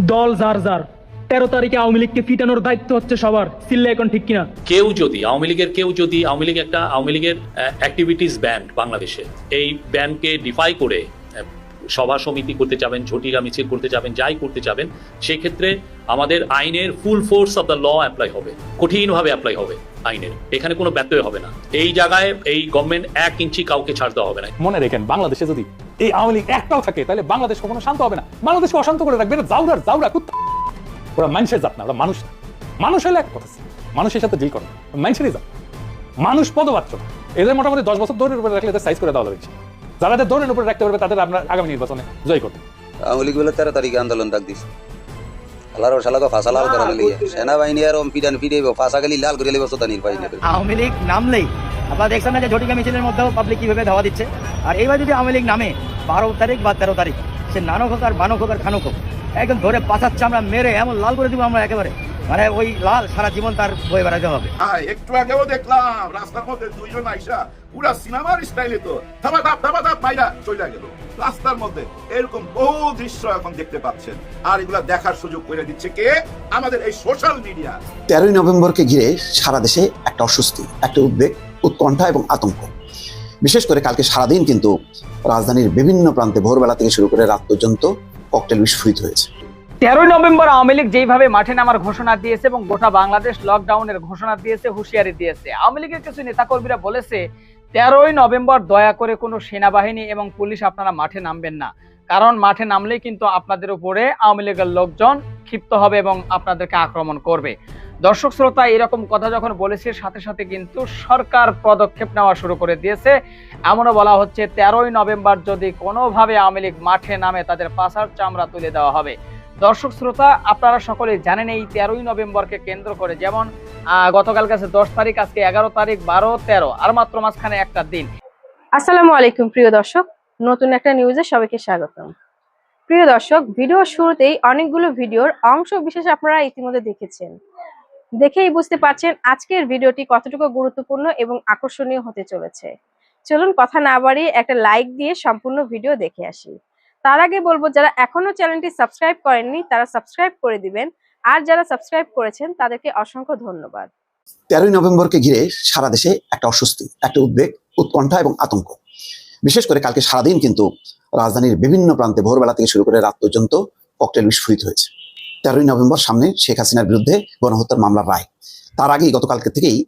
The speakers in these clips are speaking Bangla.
দল যার যার। তেরো তারিখে আওয়ামী লীগকে ফিটানোর দায়িত্ব হচ্ছে সবার। সিল্লে এখন ঠিক কিনা? কেউ যদি আওয়ামী লীগের কেউ যদি আওয়ামী লীগ একটা আওয়ামী লীগের অ্যাক্টিভিটিস ব্যান্ড বাংলাদেশে। এই ব্যান্ডকে ডিফাই করে সভা সমিতি করতে যাবেন ঝটিকা মিছিল করতে যাবেন যাই করতে যাবেন সেই ক্ষেত্রে আমাদের আইনের full force of the law apply হবে। কঠিনভাবে অ্যাপ্লাই হবে আইনের। এখানে কোনো ব্যত্যয় হবে না। এই জায়গায় এই গভর্নমেন্ট এক ইঞ্চি কাউকে ছাড় দেওয়া হবে না। মনে রেখেন বাংলাদেশে যদি এই আওয়ামী লীগ একটাও থাকে, তাহলে বাংলাদেশ কখনো শান্ত হবে না। বাংলাদেশকে অশান্ত করে রাখবে না, জাউরার, জাউরা কুত্তা। ওরা মানুষের জাত না, ওরা মানুষ। না মানুষ হলে এক কথা, মানুষের সাথে ডিল করে, মানুষেরই জাত। মানুষ পদবাচ্য এদের মোটামুটি দশ বছর দৌড়ের উপরে রাখলে এদের সাইজ করে দেওয়া হয়েছে যারা দৌড়ের উপরে রাখতে পারবে, তাদের আপনার আগামী নির্বাচনে জয় করবে। আওয়ামী লীগ বলে তেরো তারিখে আন্দোলন ডাক দিছে আল্লাহর শালাকে ফাঁসা লাল করার লিগে। সেনাবাহিনী আর পিটান ফিরাইব ফাঁসা গেলি, লাল করে লিব সোতা নির্বাহী আওয়ামী লীগ নামলেই। আপনারা দেখছেন না যে ঝটিকা মিছিলের মধ্যেও পাবলিক কীভাবে ধাওয়া দিচ্ছে? আর এইবার যদি আওয়ামী লীগ নামে, বারো তারিখ বা তেরো তারিখ, সে নানক হোক আর বানক হোক আর খানক হোক, একদম ধরে পাশাচ্ছে আমরা, মেরে এমন লাল করে দিব আমরা একেবারে। মানে ওই লাল সারা জীবন তার বয়ে বেড়াতে হবে। হ্যাঁ একটু আগেও দেখলাম রাস্তার মধ্যে দুইজন আইসা পুরা সিনেমার স্টাইলে তো। ধাবা ধাপ ধাবা ধাপ মাইরা চলে গেল। রাস্তার মধ্যে এরকম বহু দৃশ্য এখন দেখতে পাচ্ছেন। আর এগুলা দেখার সুযোগ করে দিচ্ছে কে? আমাদের এই সোশ্যাল মিডিয়া তেরোই নভেম্বরকে ঘিরে সারা দেশে একটা অস্বস্তি একটা উদ্বেগ উৎকণ্ঠা এবং আতঙ্ক। বিশেষ করে কালকে সারাদিন কিন্তু রাজধানীর বিভিন্ন প্রান্তে ভোরবেলা থেকে শুরু করে রাত পর্যন্ত ককটেল বিস্ফোরিত হয়েছে। তেরোই নভেম্বর আওয়ামী লীগ যেইভাবে মাঠে নামার ঘোষণা দিয়েছে এবং গোটা বাংলাদেশ লকডাউনের ঘোষণা দিয়েছে, হুঁশিয়ারি দিয়েছে। আওয়ামী লীগের কিছু নেতাকর্মীরা বলেছে, তেরোই নভেম্বর দয়া করে কোনো সেনাবাহিনী এবং পুলিশ আপনারা মাঠে নামবেন না। কারণ মাঠে নামলেই কিন্তু আপনাদের উপরে আওয়ামী লীগের লোকজন ক্ষিপ্ত হবে এবং আপনাদেরকে আক্রমণ করবে। দর্শক শ্রোতা, এরকম কথা যখন বলেছে, সাথে সাথে কিন্তু সরকার পদক্ষেপ নেওয়া শুরু করে দিয়েছে। এমনও বলা হচ্ছে, তেরোই নভেম্বর যদি কোনোভাবে আওয়ামী লীগ মাঠে নামে, তাদের পাশার চামড়া তুলে দেওয়া হবে। দর্শক শ্রোতা, আপনারা সকলে জানেন এই তেরোই নভেম্বরকে কেন্দ্র করে যেমন গতকাল কাছে দশ তারিখ, আজকে এগারো তারিখ, বারো, তেরো, আর মাত্র মাঝখানে একটা দিন। আসসালামু আলাইকুম, প্রিয় দর্শক। নতুন একটা নিউজে সবাইকে স্বাগতম। প্রিয় দর্শক, ভিডিও শুরুতেই অনেকগুলো ভিডিওর অংশ বিশেষ আপনারা ইতিমধ্যে দেখেছেন। দেখেই বুঝতে পারছেন আজকের ভিডিওটি কতটুকু গুরুত্বপূর্ণ এবং আকর্ষণীয় হতে চলেছে। চলুন কথা না বাড়িয়ে একটা লাইক দিয়ে সম্পূর্ণ ভিডিও দেখে আসি। তার আগে বলব, যারা এখনও চ্যানেলটি সাবস্ক্রাইব করেননি, তারা সাবস্ক্রাইব করে দিবেন। আর যারা সাবস্ক্রাইব করেছেন, তাদেরকে অসংখ্য ধন্যবাদ। তেরোই নভেম্বরকে ঘিরে সারা দেশে একটা অস্বস্তি, একটা উদ্বেগ, উৎকণ্ঠা এবং আতঙ্ক। বিশেষ করে কালকে সারাদিন কিন্তু রাজধানীর বিভিন্ন প্রান্তে ভোরবেলা থেকে শুরু করে রাত পর্যন্ত ককটেল বিস্ফোরিত হয়েছে। তেরোই নভেম্বর সামনে শেখ হাসিনার বিরুদ্ধে গণহত্যার মামলার রায়। তার আগেই গতকালকে থেকেই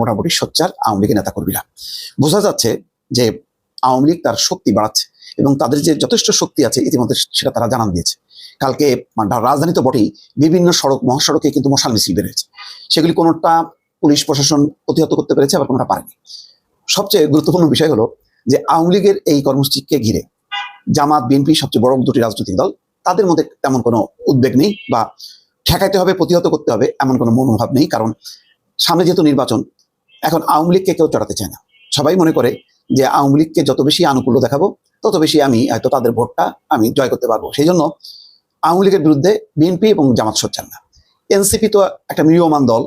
মোটামুটি সোচ্চার আওয়ামী লীগের নেতাকর্মীরা। বোঝা যাচ্ছে যে আওয়ামী লীগ তার শক্তি বাড়াচ্ছে। এবং তাদের যে যথেষ্ট শক্তি আছে ইতিমধ্যে সেটা তারা জানান দিয়েছে। কালকে মানে রাজধানী তো বটেই, বিভিন্ন সড়ক, মহাসড়কে কিন্তু মশাল মিছিল বেরোয়েছে। সেগুলি কোনোটা পুলিশ, প্রশাসন প্রতিহত করতে পেরেছে আবার কোনোটা পারেনি। সবচেয়ে গুরুত্বপূর্ণ বিষয় হলো যে আওয়ামী লীগের এই কর্মসূচিকে ঘিরে জামাত, বিএনপি সবচেয়ে বড় দুটি রাজনৈতিক দল, তাদের মধ্যে তেমন কোনো উদ্বেগ নেই বা ঠেকাইতে হবে, প্রতিহত করতে হবে এমন কোনো মনোভাব নেই। কারণ সামনে যেহেতু নির্বাচন, এখন আওয়ামী লীগকে কেউ চড়াতে চায় না। সবাই মনে করে যে আওয়ামী লীগকে যত বেশি আনুকূল্য দেখাবো, তত বেশি আমি হয়তো তাদের ভোটটা আমি জয় করতে পারব। সেই জন্য আওয়ামী লীগের বিরুদ্ধে বিএনপি এবং জামাত সোচ্চার না। এনসিপি তো একটা মৃয়মান দল,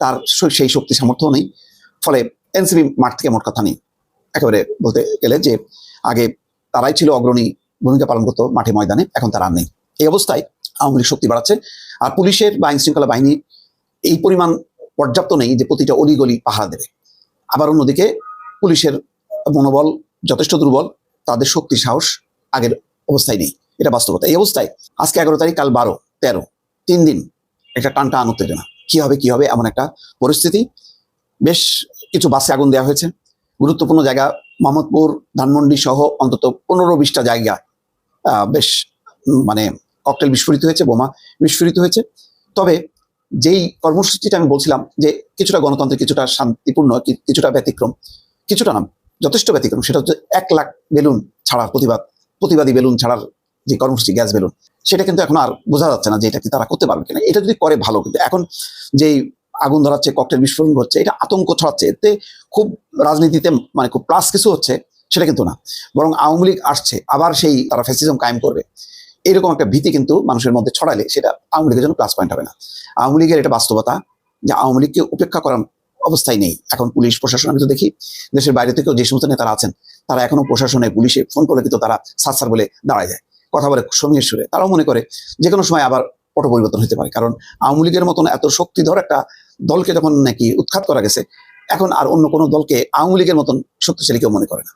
তার সেই শক্তি সামর্থ্য নেই। ফলে এনসিপি মাঠ থেকে মোট কথা নেই। একেবারে বলতে গেলে যে আগে তারাই ছিল অগ্রণী ভূমিকা পালন করতো মাঠে ময়দানে, এখন তারা আর নেই। এই অবস্থায় আওয়ামী লীগ শক্তি বাড়াচ্ছে। আর পুলিশের বা আইন শৃঙ্খলা বাহিনী এই পরিমাণ পর্যাপ্ত নেই যে প্রতিটা অলিগলি পাহারা দেবে। আবার অন্যদিকে পুলিশের মনোবল যথেষ্ট দুর্বল, তাদের শক্তি, সাহস আগের অবস্থায় নেই। এটা বাস্তবতা। এই অবস্থায় আজকে এগারো তারিখ, কাল বারো, তেরো, তিন দিন একটা টানটা আন উত্তেজনা কি হবে কি হবে, এমন একটা পরিস্থিতি। বেশ কিছু বাসে আগুন দেওয়া হয়েছে। গুরুত্বপূর্ণ জায়গা মোহাম্মদপুর, ধানমন্ডি সহ অন্তত পনেরো বিশটা জায়গা বেশ মানে ককটেল বিস্ফোরিত হয়েছে, বোমা বিস্ফোরিত হয়েছে। তবে যেই কর্মসূচিটা আমি বলছিলাম যে কিছুটা গণতন্ত্রের কিছুটা শান্তিপূর্ণ কিছুটা ব্যতিক্রম, কিছুটা না যথেষ্ট ব্যতিক্রম। সেটা হচ্ছে এক লাখ বেলুন ছাড়ার প্রতিবাদ, প্রতিবাদী বেলুন ছাড়ার যে কর্মসূচি, গ্যাস বেলুন, সেটা কিন্তু এখন আর বোঝা যাচ্ছে না যে এটা কি তারা করতে পারবে কিনা। এটা যদি করে ভালো, কিন্তু এখন যেই আগুন ধরাচ্ছে, ককটেল বিস্ফোরণ হচ্ছে এটা আতঙ্ক ছড়াচ্ছে। এতে খুব রাজনীতিতে মানে খুব প্লাস কিছু হচ্ছে, সেটা কিন্তু না। বরং আওয়ামী লীগ আসছে, আবার সেই তারা ফ্যাসিজম কায়েম করবে। এরকম একটা ভীতি কিন্তু মানুষের মধ্যে ছড়ালে সেটা আওয়ামী লীগের জন্য প্লাস পয়েন্ট হবে না। আওয়ামী লীগের এটা বাস্তবতা যে আওয়ামী লীগকে উপেক্ষা করার অবস্থায় নেই। এখন পুলিশ প্রশাসন, আমি তো দেখি দেশের বাইরে থেকেও যে সমস্ত নেতারা আছেন, তারা এখনও প্রশাসনে পুলিশে ফোন করলে কিন্তু তারা সার সার বলে দাঁড়ায় যায়। কথা বলে সমীর সুরে। তারাও মনে করে যে কোনো সময় আবার পট পরিবর্তন হতে পারে। কারণ আওয়ামী লীগের মতন এত শক্তিধর একটা দলকে যখন নাকি উৎখাত করা গেছে, এখন আর অন্য কোনো দলকে আওয়ামী লীগের মতন শক্তিশালী কেউ মনে করে না।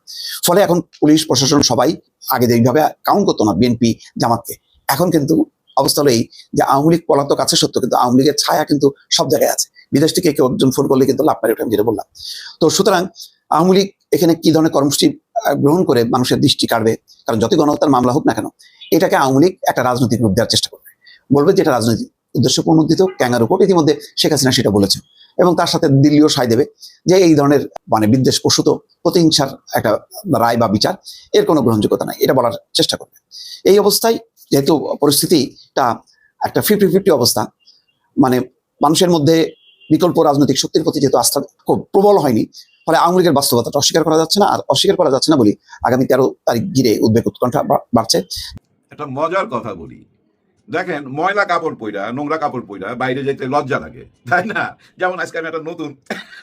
ফলে এখন পুলিশ, প্রশাসন সবাই আগে যেইভাবে কাউন্ট করতো না বিএনপি জামাতকে, এখন কিন্তু অবস্থা হলো এই যে আওয়ামী লীগ পলাতক আছে সত্য, কিন্তু আওয়ামী লীগের ছায়া কিন্তু সব জায়গায় আছে। বিদেশ থেকে কেউ একজন ফোন করলে কিন্তু লাভ পারে ওটা আমি যেটা বললাম। তো সুতরাং আওয়ামী লীগ এখানে কি ধরনের কর্মসূচি গ্রহণ করে মানুষের দৃষ্টি কাটবে কারণ যতই গণহত্যার মামলা হোক না কেন, এটাকে আওয়ামী লীগ একটা রাজনৈতিক রূপ দেওয়ার চেষ্টা করবে। বলবে যে এটা রাজনৈতিক উদ্দেশ্য প্রণোদিত ক্যাঙ্গার উপর ইতিমধ্যে শেখ হাসিনা সেটা বলেছে এবং তার সাথে দিল্লিও সায় দেবে যে এই ধরনের মানে বিদ্বেষ প্রসূত প্রতিহিংসার একটা রায় বা বিচার, এর কোনো গ্রহণযোগ্যতা নাই, এটা বলার চেষ্টা করবে। এই অবস্থায় যেহেতু পরিস্থিতিটা একটা ফিফটি ফিফটি অবস্থা মানে মানুষের মধ্যে বিকল্প রাজনৈতিক শক্তির প্রতি যেহেতু আস্থা খুব প্রবল হয়নি, ফলে আওয়ামী লীগের বাস্তবতাটা অস্বীকার করা যাচ্ছে না, আর অস্বীকার করা যাচ্ছে না বলি আগামী তেরো তারিখ ঘিরে উদ্বেগ উৎকণ্ঠা বাড়ছে। একটা মজার কথা বলি। দেখেন, ময়লা কাপড় পইরা, নোংরা কাপড় পইরা বাইরে যেতে লজ্জা লাগে, তাই না? যেমন আজকে আমি একটা নতুন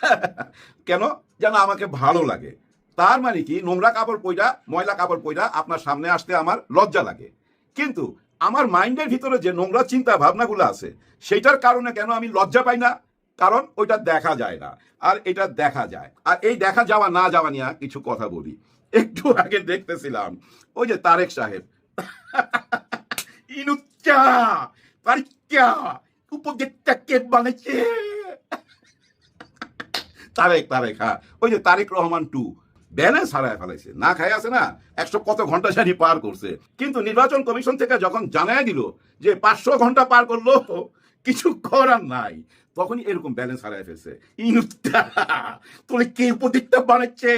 কেন? যেন আমাকে ভালো লাগে। তার মানে কি? নোংরা কাপড় পইরা, ময়লা কাপড় পইরা আপনার সামনে আসতে আমার লজ্জা লাগে। কিন্তু আমার মাইন্ডের ভিতরে যে নোংরা চিন্তা ভাবনাগুলো আছে সেটার কারণে কেন আমি লজ্জা পাই না? কারণ ওইটা দেখা যায় না। আর এটা দেখা যায়। আর এই দেখা যাওয়া, না যাওয়া নিয়ে কিছু কথা বলি। একটু আগে দেখতেছিলাম, ওই যে তারেক সাহেব। বানাইছে? তারেক তারেক হ্যাঁ। ওই যে তারেক রহমান টু ব্যালেন্স হারায় ফেলাইছে। না খাই আছে না, একশো কত ঘণ্টা জানি পার করছে। কিন্তু নির্বাচন কমিশন থেকে যখন জানায় দিল যে পাঁচশো ঘণ্টা পার করল, কিছু করার নাই। তখনই এরকম ব্যালেন্স হারায় ফেলছে। ইনুচ্চা তোরে কে উপদেষ্টা বানাচ্ছে?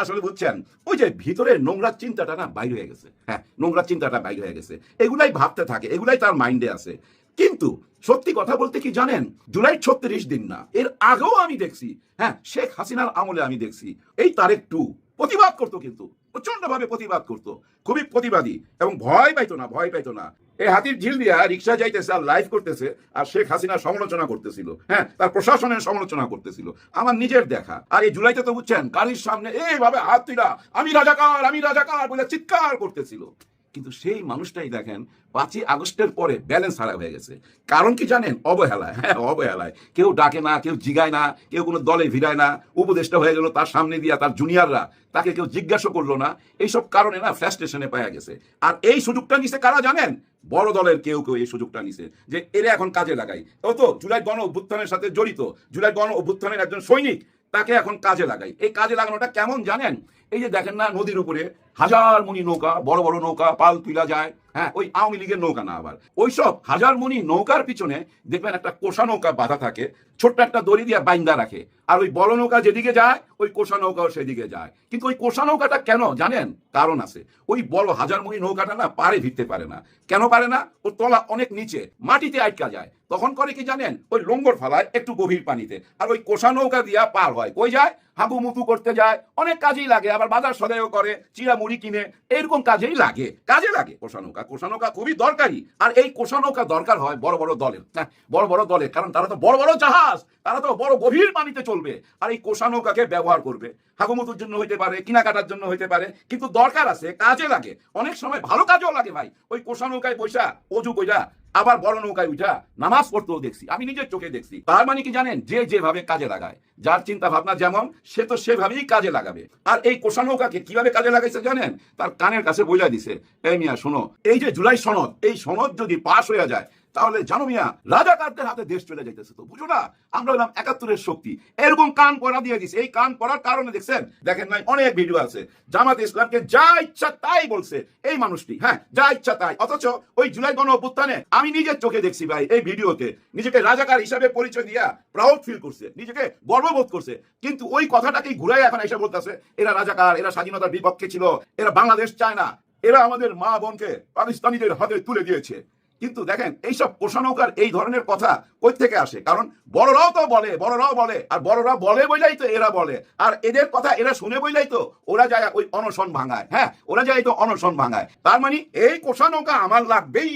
আসলে বুঝছেন, ওই যে ভিতরে নোংরা চিন্তাটা না বাইরে হয়ে গেছে। হ্যাঁ নোংরা চিন্তাটা বাইর হয়ে গেছে। এগুলাই ভাবতে থাকে, এগুলাই তার মাইন্ডে আছে। কিন্তু সত্যি কথা বলতে কি জানেন? জুলাই ছত্রিশ দিন না। এর আগেও আমি দেখছি। হ্যাঁ শেখ হাসিনার আমলে আমি দেখছি। এই তারেক টু। প্রতিবাদ করতো কিন্তু। প্রচণ্ড ভাবে প্রতিবাদ করতো। খুবই প্রতিবাদী। এবং ভয় পাইতো না, ভয় পাইতো না। এই হাতির ঝিল দিয়া রিক্সা যাইতেছে আর লাইভ করতেছে আর শেখ হাসিনার সমালোচনা করতেছিল। হ্যাঁ তার প্রশাসনের সমালোচনা করতেছিল। আমার নিজের দেখা। আর এই জুলাইতে তো বুঝছেন, গাড়ির সামনে এইভাবে হাত তুলা আমি রাজাকার আমি রাজাকার বলে চিৎকার করতেছিল। কিন্তু সেই মানুষটাই দেখেন পাঁচই আগস্টের পরে ব্যালেন্স হারা হয়ে গেছে। কারণ কি জানেন? অবহেলায়। হ্যাঁ অবহেলায়। কেউ ডাকে না, কেউ জিগায় না, কেউ কোনো দলে ভিড়ায় না। উপদেষ্টা হয়ে গেল তার সামনে দিয়া, তার জুনিয়ররা তাকে কেউ জিজ্ঞাসা করল না। এইসব কারণে না ফ্রাস্ট্রেশনে পাওয়া গেছে। আর এই সুযোগটা নিছে কারা জানেন? বড় দলের কেউ কেউ এই সুযোগটা নিছে। যে এরা এখন কাজে লাগাই। ও তো জুলাই গণ অভ্যুত্থানের সাথে জড়িত। জুলাই গণ অভ্যুত্থানের একজন সৈনিক। তাকে এখন কাজে লাগাই। এই কাজে লাগানোটা কেমন জানেন? এই যে দেখেন না, নদীর উপরে হাজার মনি নৌকা, বড় বড় নৌকা, পাল তুলা যায় হ্যাঁ ওই আওয়ামী লীগের নৌকা না আবার। ওইসব হাজার মনি নৌকার পিছনে দেখবেন একটা কোষা নৌকা বাঁধা থাকে, ছোট্ট একটা দড়ি দিয়ে বাইন্দা রাখে। আর ওই বড় নৌকা যেদিকে যায় ওই কোষা নৌকাও সেদিকে যায়। কিন্তু ওই কোষা নৌকাটা কেন? জানেন? কারণ আছে। ওই বড় হাজার মনি নৌকাটা না পারে ভিড়তে পারে না। কেন পারে না? ওর তলা অনেক নিচে, মাটিতে আটকা যায়। তখন করে কি জানেন? ওই লঙ্গর ফালায় একটু গভীর পানিতে। আর ওই কোষা নৌকা দিয়া পার হয়। কই যায়? হাবু মুতু করতে যায়। অনেক কাজেই লাগে। আবার বাজার সদাইও করে চিরা মুড়ি কিনে। এরকম কাজেই লাগে। কাজে লাগে কোষা নৌকা। কোষা নৌকা খুবই দরকারি। আর এই কোষা নৌকা দরকার হয় বড় বড় দলের হ্যাঁ বড় বড় দলের কারণ তারা তো বড় বড় জাহাজ। তারা তো বড় গভীর পানিতে চলবে। আর এই কোষা নৌকাকে ব্যবহার করবে। হাগুমতুর জন্য হইতে পারে, কেনাকাটার জন্য হইতে পারে, কিন্তু দরকার আছে, কাজে লাগে। অনেক সময় ভালো কাজেও লাগে ভাই। ওই কোষা নৌকায় বৈশা অজু কইরা, আবার বড় নৌকায় উঠা, নামাজ পড়তেও দেখছি। আমি নিজের চোখে দেখছি। তার মানে কি জানেন? যে যেভাবে কাজে লাগায়। যার চিন্তা ভাবনা যেমন, সে তো সেভাবেই কাজে লাগাবে। আর এই কোষা নৌকাকে কীভাবে কাজে লাগাইছে জানেন? তার কানের কাছে বইলা দিছে, এই মিয়া, শোনো, এই যে জুলাই সনদ, এই সনদ যদি পাশ হয়ে যায় তাহলে জানো মিয়া, রাজাকারদের হাতে দেশ চলে যাইতেছে তো, বুঝো না? আমরা হলাম একাত্তরের শক্তি। এরকম কান পড়া দিয়ে দিছে এই কান পড়ার কারণে দেখছেন, দেখেন নাই, অনেক ভিডিও আছে। জামাত ইসলামকে যা ইচ্ছা তাই বলছে, এই মানুষটি হ্যাঁ যা ইচ্ছা তাই। অথচ ওই জুলাই গণ অভ্যুত্থানে আমি নিজের চোখে দেখছি ভাই, এই ভিডিওতে, নিজেকে রাজাকার হিসাবে পরিচয় দিয়া প্রাউড ফিল করছে, নিজেকে গর্ববোধ করছে। কিন্তু ওই কথাটাকেই ঘুরাই এখন এসে বলতেছে, এরা রাজাকার, এরা স্বাধীনতার বিপক্ষে ছিল, এরা বাংলাদেশ চায় না, এরা আমাদের মা বোনকে পাকিস্তানিদের হাতে তুলে দিয়েছে। কিন্তু দেখেন, এইসব কোষানৌকার এই ধরনের কথা কই থেকে আসে? কারণ বড়রাও তো বলে, বড়রাও বলে, আর বড়রা বলে বইলাই তো এরা বলে। আর এদের কথা এরা শুনে বইলাই তো ওরা যায় ওই অনশন ভাঙায় হ্যাঁ? ওরা যায় তো অনশন ভাঙায়। তার মানে এই কোষানৌকা আমার লাগবেই।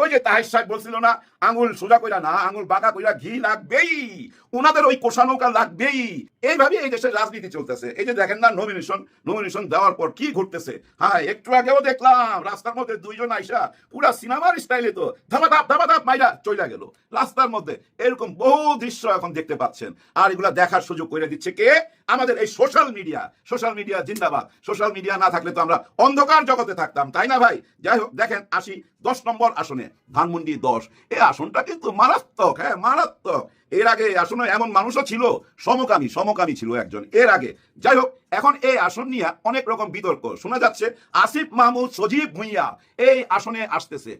ওই যে তাহের সাহেব বলছিল না, আঙুল সোজা কইরা না, আঙুল বাঁকা কইরা ঘি লাগবেই। ওনাদের ওই কোষানৌকা লাগবেই। এইভাবে এই দেশের রাজনীতি চলতেছে। এই যে দেখেন না নমিনেশন নমিনেশন দেওয়ার পর কি ঘটতেছে? হ্যাঁ একটু আগেও দেখলাম, রাস্তার মধ্যে দুইজন আইসা পুরা সিনেমার স্টাইলে তো ধাবা ধাপ ধাবা ধাপ মাইরা চইলা গেল। রাস্তার মধ্যে এরকম বহু দৃশ্য এখন দেখতে পাচ্ছেন। আর এগুলা দেখার সুযোগ করে দিচ্ছে কে? আমাদের এই সোশ্যাল মিডিয়া সোশ্যাল মিডিয়া জিন্দাবাদ। সোশ্যাল মিডিয়া না থাকলে তো আমরা অন্ধকার জগতে থাকতাম, তাই না ভাই? যাই হোক, দেখেন, আসি দশ নম্বর আসনে, ধানমন্ডি দশ। এই আসনটা কিন্তু মারাত্মক হ্যাঁ মারাত্মক। এর আগে আসনে এমন মানুষও ছিল, সমকামী সমকামী ছিল একজন, এর আগে। যাই হোক, এখন এই আসন নিয়ে অনেক রকম বিতর্ক। শোনা যাচ্ছে আসিফ মাহমুদ সজীব ভুইয়া, এই আসনে আসতেছে।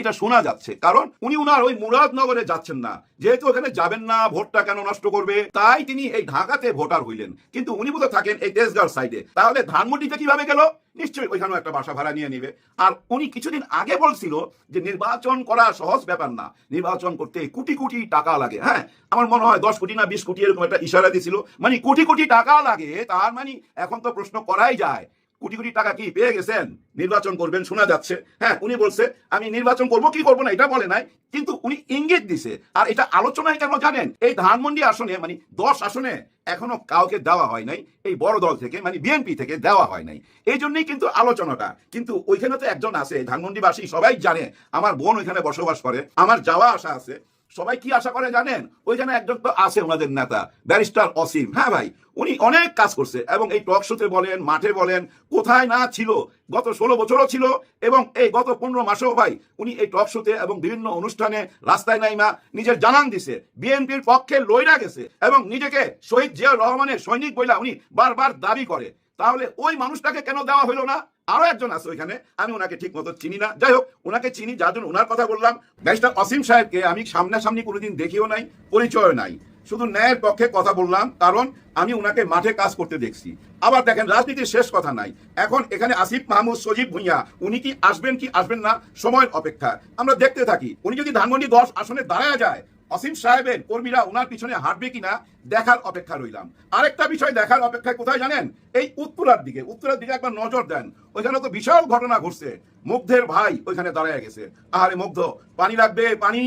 এটা শোনা যাচ্ছে। কারণ উনি উনার ওই মুরাদনগরে যাচ্ছেন না। যেহেতু ওখানে যাবেন না, ভোটটা কেন নষ্ট করবে? তাই তিনি এই ঢাকাতে ভোটার হইলেন। কিন্তু উনি বোধহয় থাকেন এই তেজগাঁও সাইডে তাহলে ধানমন্ডিতে কীভাবে গেল? নিশ্চয়ই ওইখানেও একটা বাসা ভাড়া নিয়ে নিবে। আর উনি কিছুদিন আগে বলছিল যে নির্বাচন করা সহজ ব্যাপার না। নির্বাচন করতে কোটি কোটি টাকা লাগে হ্যাঁ? আমার মনে হয় দশ কোটি না বিশ কোটি এরকম একটা ইশারা দিছিল। মানে কোটি কোটি টাকা লাগে, তার মানে এখন তো প্রশ্ন করাই যায়। কোটি কোটি টাকা কি পেয়ে গেছেন? নির্বাচন করবেন, শোনা যাচ্ছে। হ্যাঁ উনি বলছে, আমি নির্বাচন করব, কি করব না? এটা বলে নাই, কিন্তু উনি ইঙ্গিত দিছে। আর এটা আলোচনায় কেন জানেন? এই ধানমন্ডি আসনে মানে দশ আসনে এখনও কাউকে দেওয়া হয় নাই, এই বড় দল থেকে মানে বিএনপি থেকে দেওয়া হয় নাই। এই জন্যই কিন্তু আলোচনাটা। কিন্তু ওইখানে তো একজন আছে ধানমন্ডিবাসী সবাই জানে, আমার বোন ওইখানে বসবাস করে, আমার যাওয়া আসা আছে। সবাই কি আশা করে জানেন? ওইখানে একজন তো আছে ওনাদের নেতা, ব্যারিস্টার অসীম। হ্যাঁ ভাই, উনি অনেক কাজ করছে এবং এই টক শোতে বলেন, মাঠে বলেন, কোথায় না ছিল, গত ষোলো বছরও ছিল এবং এই গত পনেরো মাসেও ভাই, উনি এই টক শোতে এবং বিভিন্ন অনুষ্ঠানে রাস্তায় নাইমা নিজের জানান দিছে। বিএনপির পক্ষে লইরা গেছে এবং নিজেকে শহীদ জিয়াউর রহমানের সৈনিক বইলা উনি বারবার দাবি করে। তাহলে ওই মানুষটাকে কেন দেওয়া হলো না? আরও একজন আছে ওইখানে, আমি ওনাকে ঠিক মতো চিনি না। যাই হোক, ওনাকে চিনি, যার জন্য ওনার কথা বললাম। ব্যারিস্টার অসীম সাহেবকে আমি সামনাসামনি কোনোদিন দেখিও নাই পরিচয় নাই। শুধু ন্যায়ের পক্ষে কথা বললাম, কারণ আমি ওনাকে মাঠে কাজ করতে দেখছি। আবার দেখেন, রাজনীতির শেষ কথা নাই। এখন এখানে আসিফ মাহমুদ, সজীব ভুইয়া, উনি কি আসবেন কি আসবেন না, সময়ের অপেক্ষা। আমরা দেখতে থাকি, উনি যদি ধানমন্ডি দশ আসনে দাঁড়ায় যায় অসীম সাহেবের কর্মীরা ওনার পিছনে হাঁটবে কিনা দেখার অপেক্ষা রইলাম। আরেকটা বিষয় দেখার অপেক্ষায় কোথায় জানেন? এই উত্তরার দিকে। উত্তরার দিকে একবার নজর দেন। ওইখানে তো বিশাল ঘটনা ঘটছে। মুগ্ধের ভাই ওইখানে দাঁড়ায় গেছে। আরে মুগ্ধ, পানি লাগবে, পানি।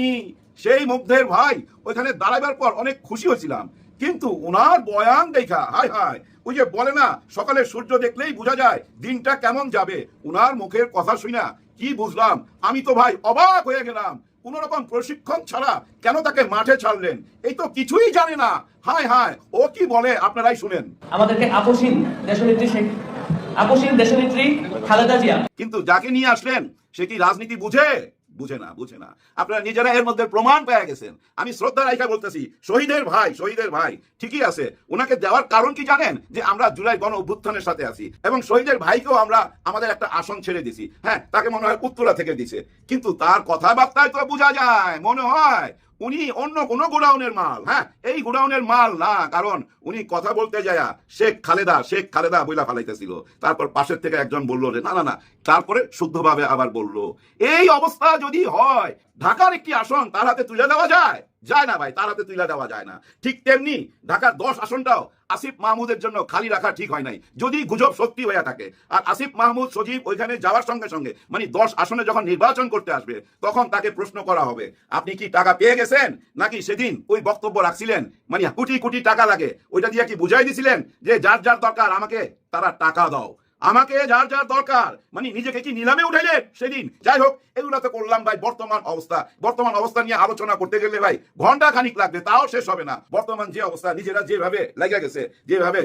সেই মুগ্ধের ভাই ওইখানে দাঁড়াবার পর অনেক খুশি হয়েছিলাম। কিন্তু ওনার বয়ান দেখা, হায় হায়, ওই যে বলে না, সকালে সূর্য দেখলেই বোঝা যায় দিনটা কেমন যাবে। ওনার মুখের কথা শুনা কি বুঝলাম? আমি তো ভাই অবাক হয়ে গেলাম। কোন রকম প্রশিক্ষণ ছাড়া কেন তাকে মাঠে ছাড়লেন? এই তো কিছুই জানে না। হায় হায় ও কি বলে আপনারাই শুনেন। আমাদেরকে আকসিন দেশনেত্রী শেখ আকসিন দেশনেত্রী খালেদা জিয়া। কিন্তু যাকে নিয়ে আসলেন সে কি রাজনীতি বুঝে? বুঝে না বুঝে না। আপনারা নিজেরা এর মধ্যে প্রমাণ পেয়ে গেছেন। আমি শ্রদ্ধা রাইখা বলতেছি, শহীদের ভাই শহীদের ভাই, ঠিকই আছে। ওনাকে দেওয়ার কারণ কি জানেন? যে আমরা জুলাই গণ অভ্যুত্থানের সাথে আছি এবং শহীদের ভাইকেও আমরা আমাদের একটা আসন ছেড়ে দিছি। হ্যাঁ তাকে মনে হয় উত্তরা থেকে দিছে। কিন্তু তার কথাবার্তায় তো বোঝা যায়, মনে হয় উনি অন্য কোন গোডাউনের মাল। হ্যাঁ এই গোডাউনের মাল না, কারণ উনি কথা বলতে যায় শেখ খালেদা শেখ খালেদা বইলা ফালাইতেছিল। তারপর পাশের থেকে একজন বলল যে, না না না তারপরে শুদ্ধভাবে আবার বলল, এই অবস্থা যদি হয়, ঢাকার একটি আসন তার হাতে তুলে দেওয়া যায়? যায় না ভাই, তার হাতে তুলে দেওয়া যায় না। ঠিক তেমনি ঢাকার দশ আসনটাও আসিফ মাহমুদের জন্য খালি রাখা ঠিক হয় নাই। যদি গুজব সত্যি হয়ে থাকে, আর আসিফ মাহমুদ, সজীব ওইখানে যাওয়ার সঙ্গে সঙ্গে মানে দশ আসনে যখন নির্বাচন করতে আসবে, তখন তাকে প্রশ্ন করা হবে, আপনি কি টাকা পেয়ে গেছেন? নাকি সেদিন ওই বক্তব্য রাখছিলেন? মানে কোটি কোটি টাকা লাগে, ওইটা দিয়ে কি বুঝাই দিছিলেন যে যার যার দরকার আমাকে, তারা টাকা দাও। আমাকে যার যার দরকার। মানে নিজেকে কি নিলামে উঠাইলেন? সেদিন। যাই হোক এগুলো তো করলাম ভাই, বর্তমান অবস্থা। বর্তমান অবস্থা নিয়ে আলোচনা করতে গেলে ভাই, ঘণ্টা খানিক লাগবে, তাও শেষ হবে না। বর্তমান যে অবস্থা, নিজেরা যেভাবে লেগে গেছে, যেভাবে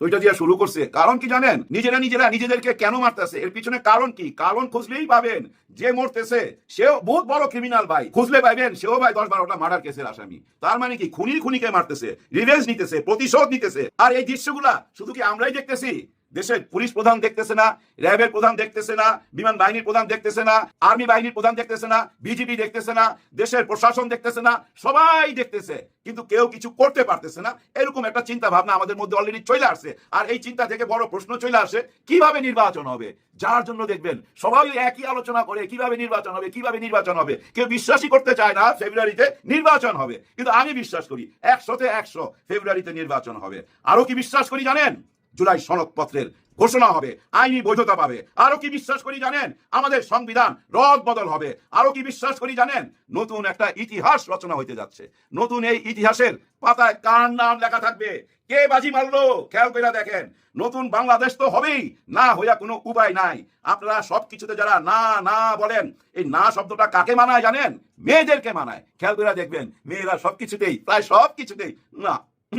ওইটা দিয়ে শুরু করছে। কারণ কি জানেন? নিজেরা নিজেরা নিজেদেরকে কেন মারতেছে? এর পিছনে কারণ কি? কারণ খুঁজলেই পাবেন, যে মরতেছে, সেও বহুত বড় ক্রিমিনাল ভাই। খুঁজলে পাইবেন, সেও ভাই দশ বারোটা মার্ডার কেসের আসামি। তার মানে কি? খুনির খুনিকে মারতেছে রিভেঞ্জ নিতেছে, প্রতিশোধ নিতেছে। আর এই দৃশ্যগুলা শুধু কি আমরাই দেখতেছি? দেশের পুলিশ প্রধান দেখতেছে না, র্যাবের প্রধান দেখতেছে না, বিমান বাহিনীর প্রধান দেখতেছে না, আর্মি বাহিনীর প্রধান দেখতেছে না, বিজিবি দেখতেছে না, দেশের প্রশাসন দেখতেছে না, সবাই দেখতেছে। কিন্তু কেউ কিছু করতে পারতেছে না। এরকম একটা চিন্তা ভাবনা আমাদের মধ্যে অলরেডি চলে আসছে। আর এই চিন্তা থেকে বড় প্রশ্ন চলে আসে, কীভাবে নির্বাচন হবে? যার জন্য দেখবেন, সবাই একই আলোচনা করে, কীভাবে নির্বাচন হবে, কীভাবে নির্বাচন হবে। কেউ বিশ্বাসই করতে চায় না, ফেব্রুয়ারিতে নির্বাচন হবে। কিন্তু আমি বিশ্বাস করি, একশোতে একশো ফেব্রুয়ারিতে নির্বাচন হবে। আরও কি বিশ্বাস করি জানেন? জুলাই সনদপত্রের ঘোষণা হবে, আইনি বৈধতা পাবে। আরও কি বিশ্বাস করি জানেন? আমাদের সংবিধান রদ বদল হবে। আরও কি বিশ্বাস করি জানেন? নতুন একটা ইতিহাস রচনা হইতে যাচ্ছে। নতুন এই ইতিহাসের পাতায় কার নাম লেখা থাকবে? কে বাজি মারলো? খেয়াল করে দেখেন। নতুন বাংলাদেশ তো হবেই, না হইয়া কোনো উপায় নাই। আপনারা সবকিছুতে যারা না না বলেন, এই না শব্দটা কাকে মানায় জানেন? মেয়েদেরকে মানায়। খেয়াল করে দেখবেন, মেয়েরা সবকিছুতেই, প্রায় সবকিছুতেই না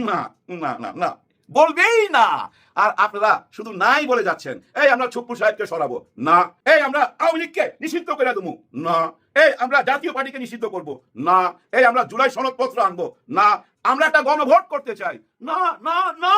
না না না না। বলবেই না। আর আপনারা শুধু নাই বলে যাচ্ছেন। এই আমরা ছুপ্পু সাহেবকে সরাবো। না। এই আমরা আওয়ামী লীগকে নিষিদ্ধ করে দেবো। না। এই আমরা জাতীয় পার্টিকে নিষিদ্ধ করব। না। এই আমরা জুলাই সনদপত্র আনব। না। আমরা একটা গণভোট করতে চাই। না না না।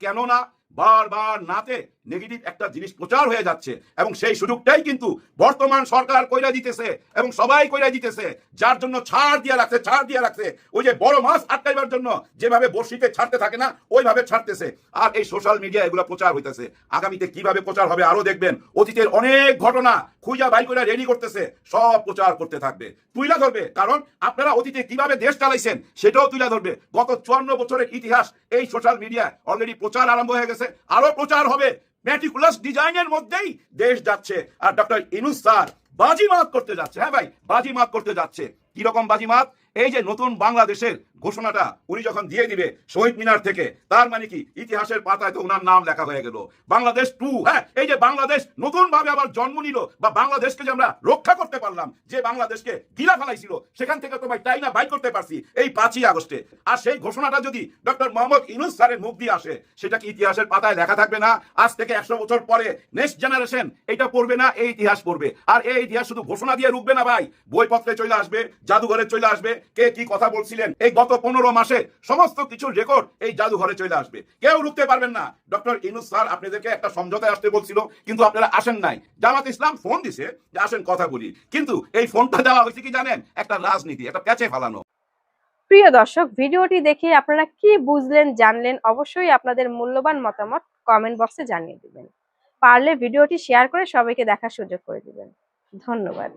কেন না বারবার নাতে নেগেটিভ একটা জিনিস প্রচার হয়ে যাচ্ছে এবং সেই সুযোগটাই কিন্তু বর্তমান সরকার কইরা দিতেছে এবং সবাই কইরা দিতেছে, যার জন্য ছাড় দিয়ে রাখছে, ছাড় দিয়ে রাখছে। ওই যে বড় মাছ আটকাইবার জন্য যেভাবে বর্ষিতে ছাড়তে থাকে না, ওইভাবে ছাড়তেছে। আর এই সোশ্যাল মিডিয়া এগুলো প্রচার হইতেছে। আগামীতে কীভাবে প্রচার হবে আরও দেখবেন। অতীতের অনেক ঘটনা খুঁজা বাই করে রেডি করতেছে, সব প্রচার করতে থাকবে। তুইলা ধরবে, কারণ আপনারা অতীতে কীভাবে দেশ চালাইছেন সেটাও তুইলা ধরবে। গত চুয়ান্ন বছরের ইতিহাস এই সোশ্যাল মিডিয়া অলরেডি প্রচার আরম্ভ হয়ে গেছে আরও প্রচার হবে। ম্যাটিকুলাস ডিজাইনের মধ্যেই দেশ যাচ্ছে। আর ডক্টর ইনুস স্যার বাজিমাত করতে যাচ্ছে। হ্যাঁ ভাই বাজি মাত করতে যাচ্ছে। কীরকম বাজি মাত এই যে নতুন বাংলাদেশের ঘোষণাটা উনি যখন দিয়ে দিবে শহীদ মিনার থেকে, তার মানে কি? ইতিহাসের পাতায় তো ওনার নাম লেখা হয়ে গেল। বাংলাদেশ টু হ্যাঁ এই যে বাংলাদেশ নতুন ভাবে আবার জন্ম নিল বা বাংলাদেশকে যে আমরা রক্ষা করতে পারলাম, যে বাংলাদেশকে গিলা ফেলাইছিল, সেখান থেকে তো ভাই তাই না বাই করতে পারছি এই পাঁচই আগস্টে। আর সেই ঘোষণাটা যদি ডক্টর মোহাম্মদ ইনুস স্যারের মুখ দিয়ে আসে, সেটা কি ইতিহাসের পাতায় লেখা থাকবে না? আজ থেকে একশো বছর পরে নেক্সট জেনারেশন এটা পড়বে না, এই ইতিহাস পড়বে। আর এই ইতিহাস শুধু ঘোষণা দিয়ে রুখবে না ভাই, বইপত্রে চলে আসবে, জাদুঘরে চলে আসবে, কে কি কথা বলছিলেন, এই পনেরো মাসে সমস্ত কিছুর রেকর্ড এই জাদুঘরে চলে আসবে। কেউ রুখতে পারবেন না। ডক্টর ইনুস স্যার আপনাদেরকে একটা সমঝোতায় আসতে বলছিল, কিন্তু আপনারা আসেন নাই। জামাত ইসলাম ফোন দিছে যে আসেন কথা বলি। কিন্তু এই ফোনটা দেওয়া হয়েছে কি জানেন? একটা রাজনীতি, একটা প্যাচে ফালানো। প্রিয় দর্শক, ভিডিওটি দেখে আপনারা কি বুঝলেন, জানলেন, অবশ্যই আপনাদের মূল্যবান মতামত কমেন্ট বক্সে জানিয়ে দিবেন। পারলে ভিডিওটি শেয়ার করে সবাইকে দেখার সুযোগ করে দিবেন। ধন্যবাদ।